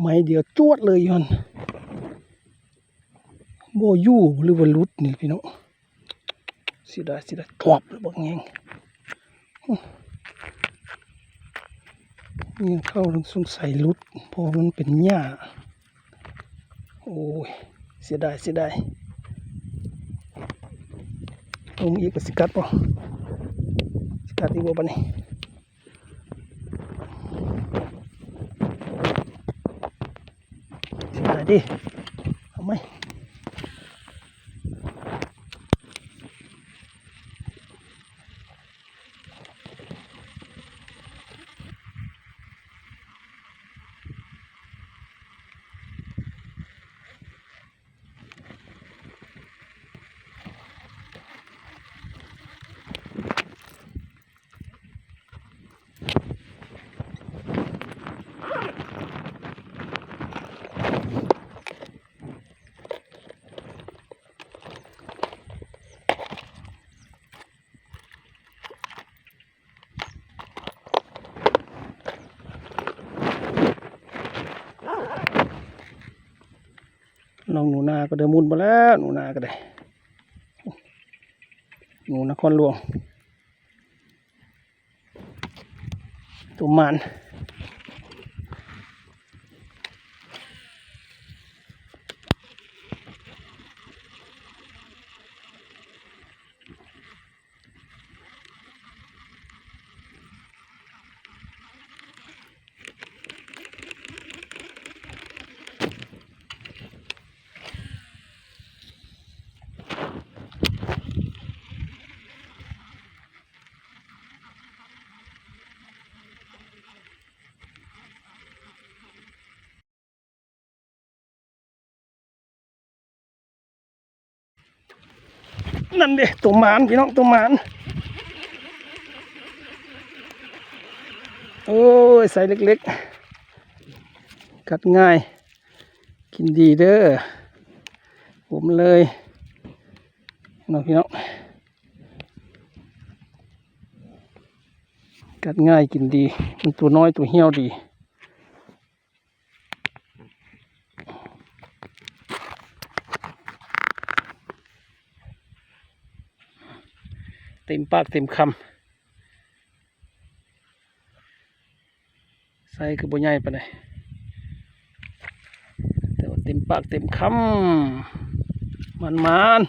ไม้เดียวจวดเลยยอนโบยู่หรือว่าลุดนี่พี่น้องเสิได้สิได้ทวบหรือบ่แงงนี่เข้าสงสัยลุดเพราะมันเป็นหญ้าโอ้ยเสียดายเสียดายตรงอีกก็สิกัดป่ะสิกัดอีกบ่ปะนี่ เสีย ดิเอาไหม น้องหนูนาก็เดินมุนมาแล้วหนูนาก็ได้หนูนครหลวงตัวมัน นั่นเด้ตัวมันพี่น้องตัวมันโอ้ยใส่เล็กๆ กัดง่าย กินดีเด้อผมเลยน้องพี่น้องกัดง่ายกินดี มันตัวน้อยตัวเหี้ยวดี เต็มปากเต็มคำใส่คือบ่ใหญ่ปานใดแต่ว่าเต็มปากเต็มคำมันมัน